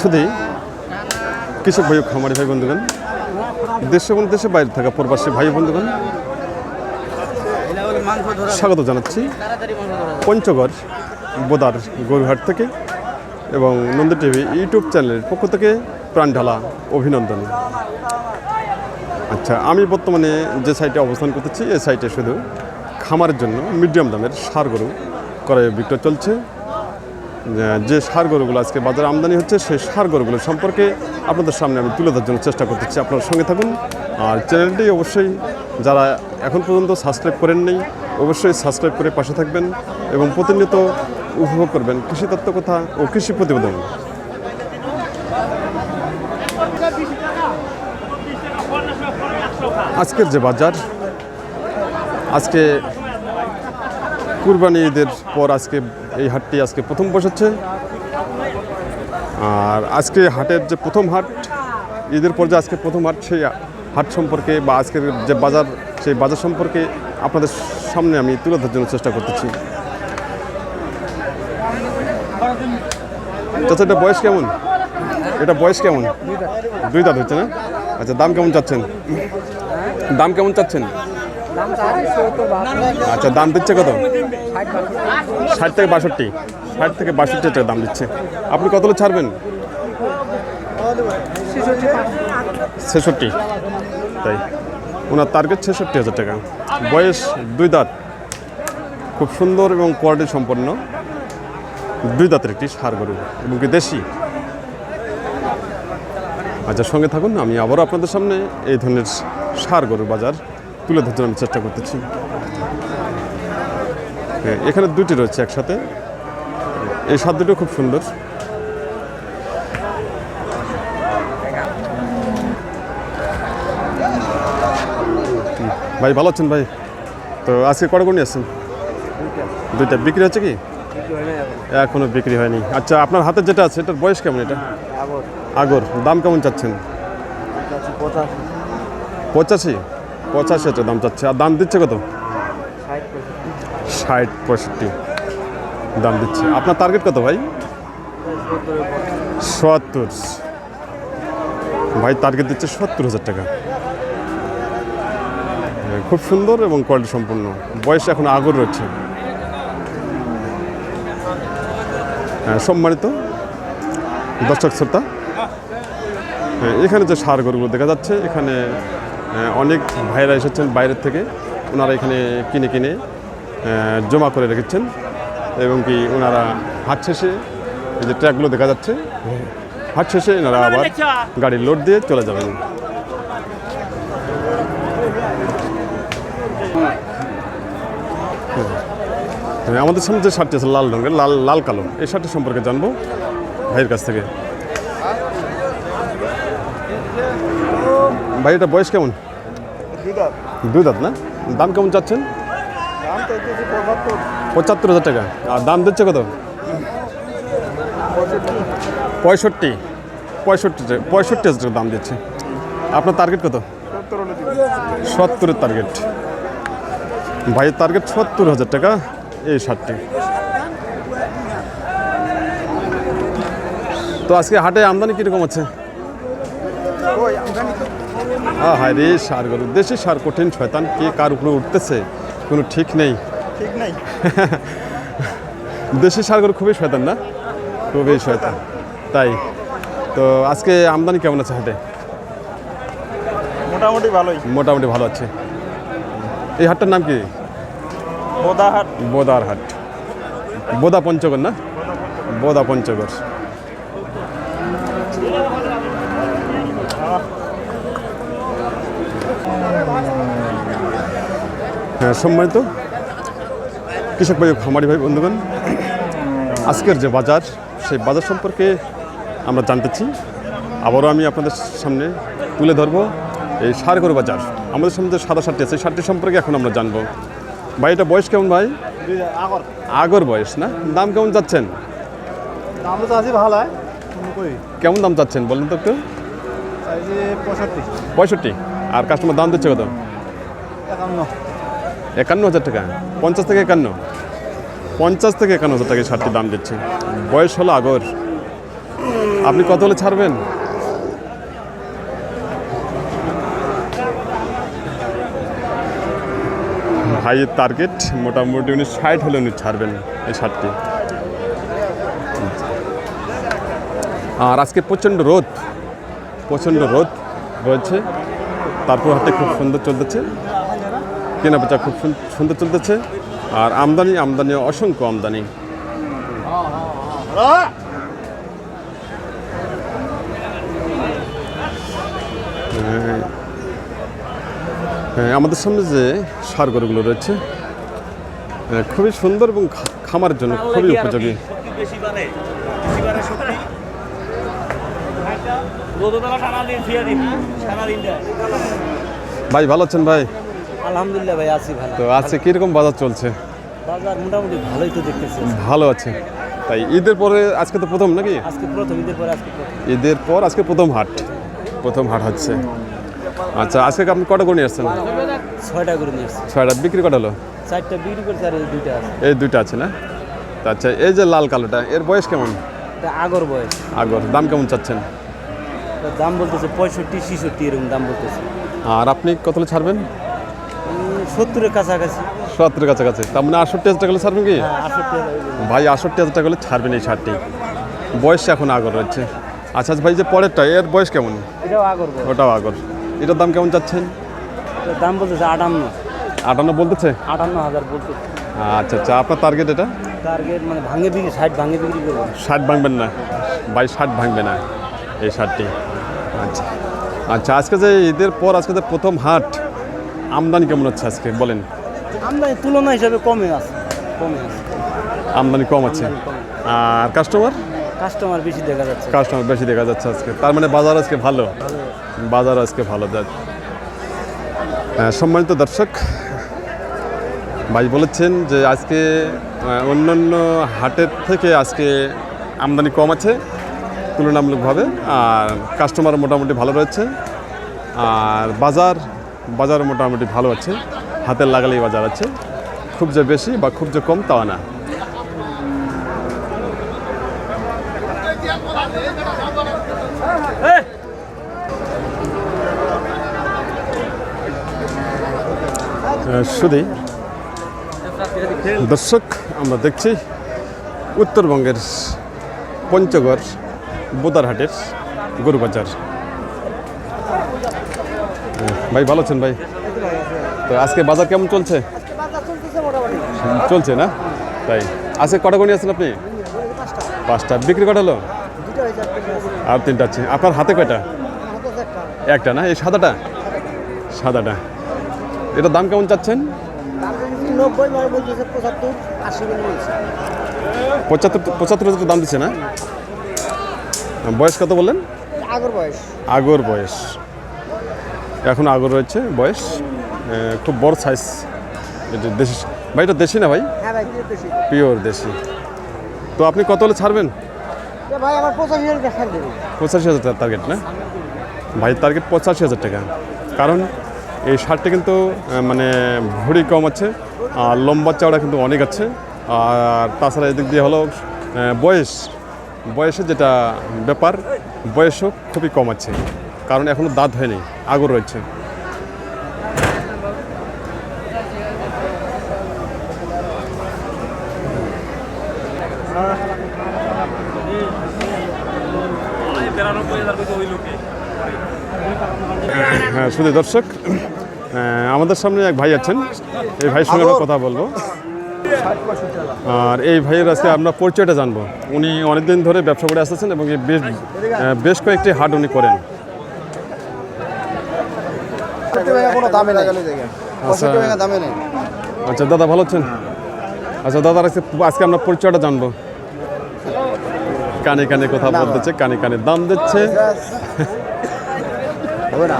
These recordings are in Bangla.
শুধুই কৃষক ভাই খামারি ভাই, বন্ধুগণ, দেশে এবং দেশে বাইরে থাকা প্রবাসী ভাই, বন্ধুগণ, স্বাগত জানাচ্ছি পঞ্চগড় বোদার গরুহাট থেকে এবং নন্দ টিভি ইউটিউব চ্যানেলের পক্ষ থেকে প্রাণ ঢালা অভিনন্দন। আচ্ছা আমি বর্তমানে যে সাইটে অবস্থান করতেছি, এই সাইটে শুধু খামারের জন্য মিডিয়াম দামের সার গরু ক্রয় বিক্রয় চলছে। যে- সার গরুগুলো আজকে বাজারে আমদানি হচ্ছে, সেই সার গরুগুলো সম্পর্কে আপনাদের সামনে আমি তুলে ধরার জন্য চেষ্টা করতেছি। আপনার সঙ্গে থাকুন। আর চ্যানেলটি অবশ্যই যারা এখন পর্যন্ত সাবস্ক্রাইব করেন নেই, অবশ্যই সাবস্ক্রাইব করে পাশে থাকবেন এবং প্রতিনিয়ত উপভোগ করবেন কৃষি তত্ত্ব কথা ও কৃষি প্রতিবেদন। আজকের যে বাজার, আজকে কুরবানি ঈদের পর আজকে এই হাটটি আজকে প্রথম বসেছে। আর আজকে হাটের যে প্রথম হাট, ঈদের পর যে আজকে প্রথম হাট, সেই হাট সম্পর্কে বা আজকের যে বাজার, সেই বাজার সম্পর্কে আপনাদের সামনে আমি তুলে ধরার জন্য চেষ্টা করতেছি। চাচা, এটা বয়স কেমন? এটা বয়স কেমন? দুই দাঁত হচ্ছে না? আচ্ছা দাম কেমন চাচ্ছেন? দাম কেমন চাচ্ছেন? আচ্ছা দাম দিচ্ছে কত? ষাট থেকে বাষট্টি। ষাট থেকে বাষট্টি টাকা দাম দিচ্ছে। আপনি কত ছাড়বেন? ছেষট্টি। তাই। ওনার টার্গেট ছেষট্টি হাজার টাকা। বয়স দুই দাঁত। খুব সুন্দর এবং কোয়ালিটি সম্পন্ন। দুই দাঁতের একটি সার গরু, এবং কি দেশি। আচ্ছা সঙ্গে থাকুন, আমি আবারও আপনাদের সামনে এই ধরনের সার গরুর বাজার তুলে ধরতে আমি চেষ্টা করতেছি। হ্যাঁ, এখানে দুটি রয়েছে একসাথে। এই সার দুটো খুব সুন্দর। ভাই ভালো আছেন ভাই? তো আজকে কটা কোন আসছেন? দুইটা। বিক্রি হচ্ছে কি? এখনও বিক্রি হয়নি। আচ্ছা আপনার হাতে যেটা আছে এটার বয়স কেমন এটা? আগর। দাম কেমন চাচ্ছেন? পঁচাশি? পঁচাশি হাজার দাম চাচ্ছে। আর দাম দিচ্ছে কত? ষাট পঁয়ষট্টি। দাম দিচ্ছে। আপনার টার্গেট কত ভাই? সত্তর। ভাই টার্গেট দিচ্ছে সত্তর হাজার টাকা। খুব সুন্দর এবং কোয়ালিটি সম্পূর্ণ। বয়স এখন আগর রয়েছে। হ্যাঁ, সম্মানিত দর্শক শ্রোতা। হ্যাঁ, এখানে যে সার গরুগুলো দেখা যাচ্ছে এখানে অনেক ভাইরা এসেছেন বাইরের থেকে। ওনারা এখানে কিনে কিনে জমা করে রেখেছেন। এবং কি ওনারা হাট শেষে এই যে ট্র্যাকগুলো দেখা যাচ্ছে, হাট শেষে এনারা আবার গাড়ি লোড দিয়ে চলে যাবেন। আমাদের সামনে যে শার্টটি আছে, লাল রঙের, লাল লাল কালো, এই শার্টটি সম্পর্কে জানব ভাইয়ের কাছ থেকে। ভাই এটা বয়স কেমন? দুই দাঁত। না? দাম কেমন চাচ্ছেন? পঁচাত্তর। হাজার টাকা। আর দাম দিচ্ছে কত? পঁয়ষট্টি। পঁয়ষট্টি পঁয়ষট্টি হাজার টাকা দাম দিচ্ছে। আপনার টার্গেট কত? সত্তরের টার্গেট ভাইয়ের টার্গেট সত্তর হাজার টাকা এই শার্টটি। তো আজকে হাটে আমদানি কীরকম আছে হ্যাঁ রে সার গরু দেশি সার কঠিন শয়তান কে কার উপরে উঠতেছে? কোনো ঠিক নেই। ঠিক নাই। দেশি সার গরু খুবই শয়তান না? খুবই শয়তান। তাই। তো আজকে আমদানি কেমন আছে হাটে? মোটামুটি ভালোই। মোটামুটি ভালো আছে। এই হাটটার নাম কি? বোদাহাট বোদার হাট। বোদা পঞ্চগড় না? বোদা পঞ্চগড়। হ্যাঁ সম্মানিত কৃষক ভাই খামারি ভাই বন্ধুগণ আজকের যে বাজার সেই বাজার সম্পর্কে আমরা জানতেছি আবারও আমি আপনাদের সামনে তুলে ধরবো এই সারগর বাজার। আমাদের সামনে যে সাদা সারটি আছে সেই সারটি সম্পর্কে এখন আমরা জানব। ভাই এটা বয়স কেমন ভাই? আগর। আগর বয়স না? দাম কেমন যাচ্ছেন? দাম তো আছে ভালো হয়? কেমন দাম চাচ্ছেন বলেন তো একটু? পঁয়ষট্টি। পঁয়ষট্টি। আর কাস্টমার দাম দিচ্ছে কত? একান্ন। একান্ন হাজার টাকা। পঞ্চাশ থেকে একান্ন। পঞ্চাশ থেকে একান্ন হাজার টাকা শার্টটির দাম দিচ্ছে। বয়স হলো আগর। আপনি কত হলে ছাড়বেন? ভাইয়ের টার্গেট মোটামুটি উনি ষাট হলে উনি ছাড়বেন এই শার্টটি আর আজকে প্রচণ্ড রোদ। প্রচণ্ড রোদ রয়েছে। তারপর হাতে খুব সুন্দর চলতেছে। কেনা বেচা খুব সুন- সুন্দর চলতেছে। আর আমদানি আমদানি অসংখ্য আমদানি। হ্যাঁ, হ্যাঁ, আমাদের সামনে যে সার গরুগুলো রয়েছে হ্যাঁ, খুবই সুন্দর এবং খামারের জন্য খুবই উপযোগী। দেয়। ভাই ভালো আছেন ভাই? আলহামদুলিল্লাহ ভাই আছি ভালো। তো আজকে কীরকম বাজার চলছে? বাজার মোটামুটি ভালোই তো দেখতেছি। ভালো আছে। তাই ঈদের পরে আজকে তো প্রথম নাকি? আজকে প্রথম ঈদের পরে আজকে প্রথম। ঈদের পর আজকে প্রথম হাট। প্রথম হাট হচ্ছে। আচ্ছা আজকে আপনি কটা করে নিয়ে আসছেন? ছয়টা করে নিয়ে আসছি। ছয়টা বিক্রি কটা হলো? চারটা বিক্রি করছে আর এই দুইটা আছে। এই দুইটা আছে না? আচ্ছা এই যে লাল কালোটা এর বয়স কেমন? আগর বয়স। আগর দাম কেমন চাচ্ছেন? দাম বলতেছে পঁয়ষট্টি ছিষট্টি এরকম দাম বলতেছে। আর আপনি কত ছাড়বেন? সত্তরের কাছাকাছি। সত্তরের কাছাকাছি। তার মানে আটষট্টি হাজার টাকা হলে ছাড়বেন কি? হ্যাঁ। ভাই আটষট্টি হাজার টাকা হলে ছাড়বেন এই শার্টটি বয়স এখন আগর রয়েছে। আচ্ছা আচ্ছা ভাই যে পরেরটা এর বয়স কেমন? এটাও আগর ওটাও আগর। এটার দাম কেমন চাচ্ছেন? দাম বলতেছে আটান্ন। আটান্ন বলতেছে? আটান্ন হাজার বলতেছে। আচ্ছা আচ্ছা আপনার টার্গেট এটা? টার্গেট মানে ভাঙে বিক্রি ষাট ভাঙে বিক্রি করব। ষাট ভাঙবেন না। বাই ষাট ভাঙবে না এই শার্টটি আচ্ছা আচ্ছা আজকে যে ঈদের পর আজকে যে প্রথম হাট আমদানি কেমন হচ্ছে আজকে? বলেন। আমদানি তুলনা হিসাবে কমে আছে কমে আছে। আমদানি কম আছে? আর কাস্টমার কাস্টমার বেশি দেখা যাচ্ছে। কাস্টমার বেশি দেখা যাচ্ছে আজকে। তার মানে বাজার আজকে ভালো? বাজার আজকে ভালো যাচ্ছে হ্যাঁ, সম্মানিত দর্শক ভাই বলেছেন যে আজকে অন্যান্য হাটের থেকে আজকে আমদানি কম আছে তুলনামূলকভাবে। আর কাস্টমার মোটামুটি ভালো রয়েছে। আর বাজার বাজার মোটামুটি ভালো আছে, হাতের লাগালেই বাজার আছে। খুব যে বেশি বা খুব যে কম তাও না। শুধুই দর্শক, আমরা দেখছি উত্তরবঙ্গের পঞ্চগড়, বোদারহাটের গরুবাজার। ভাই ভালো আছেন ভাই? তো আজকে বাজার কেমন চলছে? চলছে না? তাই। আজকে কটা গণি আছেন আপনি? পাঁচটা। বিক্রি কটা হলো? আর তিনটা আছে। আপনার হাতে কয়টা? একটা না? এই সাদাটা? সাদাটা। এটার দাম কেমন চাচ্ছেন? পঁচাত্তর পঁচাত্তর হাজার দাম দিচ্ছে না? বয়স কত বললেন? আগর বয়স। আগর বয়স। এখন আগর রয়েছে বয়স খুব বড় সাইজ এটা দেশি ভাই এটা দেশি না ভাই? হ্যাঁ পিওর দেশি। তো আপনি কত হলে ছাড়বেন? ভাই আমার হাজার পঁচাশি হাজার টাকা টার্গেট না? ভাই টার্গেট পঁচাশি হাজার টাকা। কারণ এই শার্টটা কিন্তু মানে ভুড়ি কম আছে আর লম্বা চওড়া কিন্তু অনেক আছে। আর তাছাড়া এদিক দিয়ে হলো বয়স। বয়সে যেটা ব্যাপার বয়সও খুবই কম আছে। কারণ এখনও দাঁত হয়নি আগর রয়েছে। হ্যাঁ শুধু দর্শক আহ, আমাদের সামনে এক ভাই আছেন। এই ভাইয়ের সঙ্গে আমরা কথা বলব। আর এই ভাইয়ের আজকে আমরা পরিচয়টা জানব। উনি অনেকদিন ধরে ব্যবসা করে আসতেছেন এবং বেশ বেশ কয়েকটি হাট উনি করেন। কোনো দামে নেই। পঁয়ষট্টি টাকা দামে নেই। আচ্ছা। দাদা ভালো আছেন? আচ্ছা দাদা আজকে আজকে আমরা পরিচয়টা জানব। কানে কানে কথা বলতেছে কানে কানে দাম দিচ্ছে।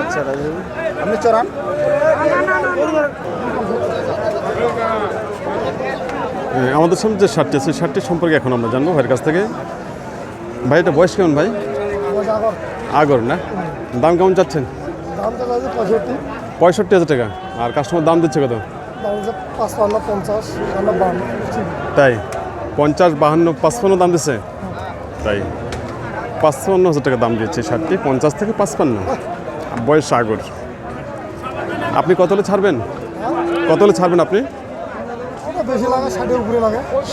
আচ্ছা আপনি চড়ান। হ্যাঁ, আমাদের সামনে যে শার্টটি আছে সেই শার্টটি সম্পর্কে এখন আমরা জানব ভাইয়ের কাছ থেকে। ভাই এটা বয়স কেমন ভাই? আগর না? দাম কেমন চাচ্ছেন? পঁয়ষট্টি। পঁয়ষট্টি হাজার টাকা। আর কাস্টমার দাম দিচ্ছে কত? তাই? পঞ্চাশ বাহান্ন পাঁচপান্ন দাম দিচ্ছে? তাই? পাঁচপান্ন হাজার টাকা দাম এই শার্টটি পঞ্চাশ থেকে পাঁচপান্ন। বয়স সাগর। আপনি কত হলে ছাড়বেন? কত হলে ছাড়বেন আপনি?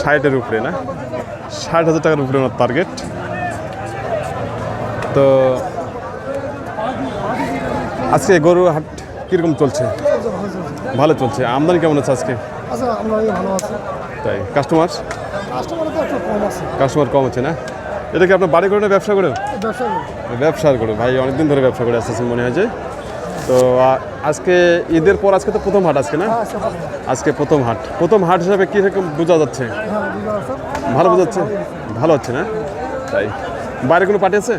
ষাটের উপরে না? ষাট হাজার টাকার উপরে ওনার টার্গেট তো আজকে গরু হাট কীরকম চলছে? ভালো চলছে। আমদানি কেমন আছে আজকে? আচ্ছা ভালো তাই। কাস্টমার কাস্টমার কম আছে। না? এটা কি আপনার বাড়ি করে না ব্যবসা করে? ব্যবসা করে। ভাই অনেকদিন ধরে ব্যবসা করে আসতেছেন মনে হয় যে। তো আজকে ঈদের পর আজকে তো প্রথম হাট আজকে না? আজকে প্রথম হাট। প্রথম হাট। হিসাবে কীরকম বোঝা যাচ্ছে? হ্যাঁ বুঝতে পারছেন ভালো ভালো হচ্ছে না? তাই। বাইরে কোনো পার্টি আছে?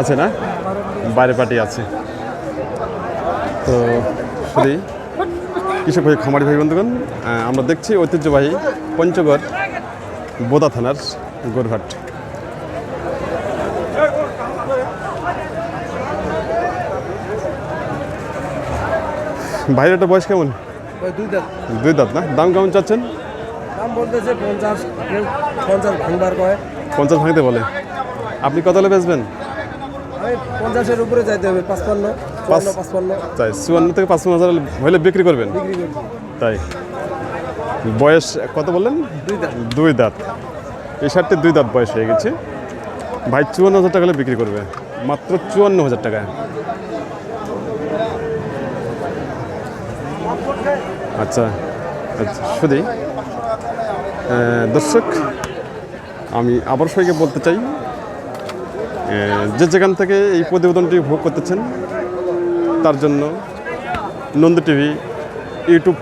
আছে না? বাইরে পার্টি আছে। তো শুধু কৃষক ভাই খামারি ভাই বন্ধুগণ আমরা দেখছি ঐতিহ্যবাহী পঞ্চগড় বোদা থানার গোরহাট। ভাইয়ের একটা বয়স কেমন? দুই দাম দাঁত না? দাম কেমন চাচ্ছেন? দাম বলতেছে পঞ্চাশ পঞ্চাশ ভাঙবার কয়। পঞ্চাশ ভাঙতে বলে। আপনি কত হলে বেচবেন? পঞ্চাশের উপরে যাইতে হবে পাঁচপান্ন পাঁচপান্ন। তাই চুয়ান্ন থেকে পাঁচপন্ন হাজার হলে বিক্রি করবেন? তাই। বয়স কত বললেন? দুই দাঁত। এই শার্টটি দুই দাঁত বয়স হয়ে গেছে। ভাই চুয়ান্ন হাজার টাকা হলে বিক্রি করবে। মাত্র চুয়ান্ন হাজার টাকা। আচ্ছা আচ্ছা শুধু দর্শক আমি আবার সবাইকে বলতে চাই যে যেখান থেকে এই প্রতিবেদনটি ভোগ করতেছেন, তার জন্য নন্দ টিভি ইউটিউব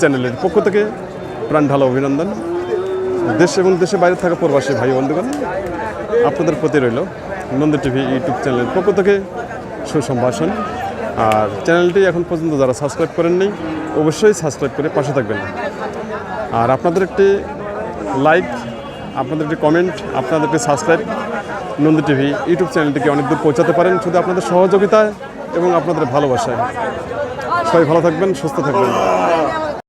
চ্যানেলের পক্ষ থেকে প্রাণ ঢালা অভিনন্দন। দেশ এবং দেশে বাইরে থাকা প্রবাসী ভাই বন্ধুগণ, আপনাদের প্রতি রইল নন্দ টিভি ইউটিউব চ্যানেলের পক্ষ থেকে সুসম্ভাষণ। আর চ্যানেলটি এখন পর্যন্ত যারা সাবস্ক্রাইব করেননি অবশ্যই সাবস্ক্রাইব করে পাশে থাকবেন। আর আপনাদের একটি লাইক আপনাদের একটি কমেন্ট আপনাদের একটি সাবস্ক্রাইব নন্দ টিভি ইউটিউব চ্যানেলটিকে অনেক দূর পৌঁছাতে পারেন শুধু আপনাদের সহযোগিতায় এবং আপনাদের ভালোবাসায়। সবাই ভালো থাকবেন, সুস্থ থাকবেন।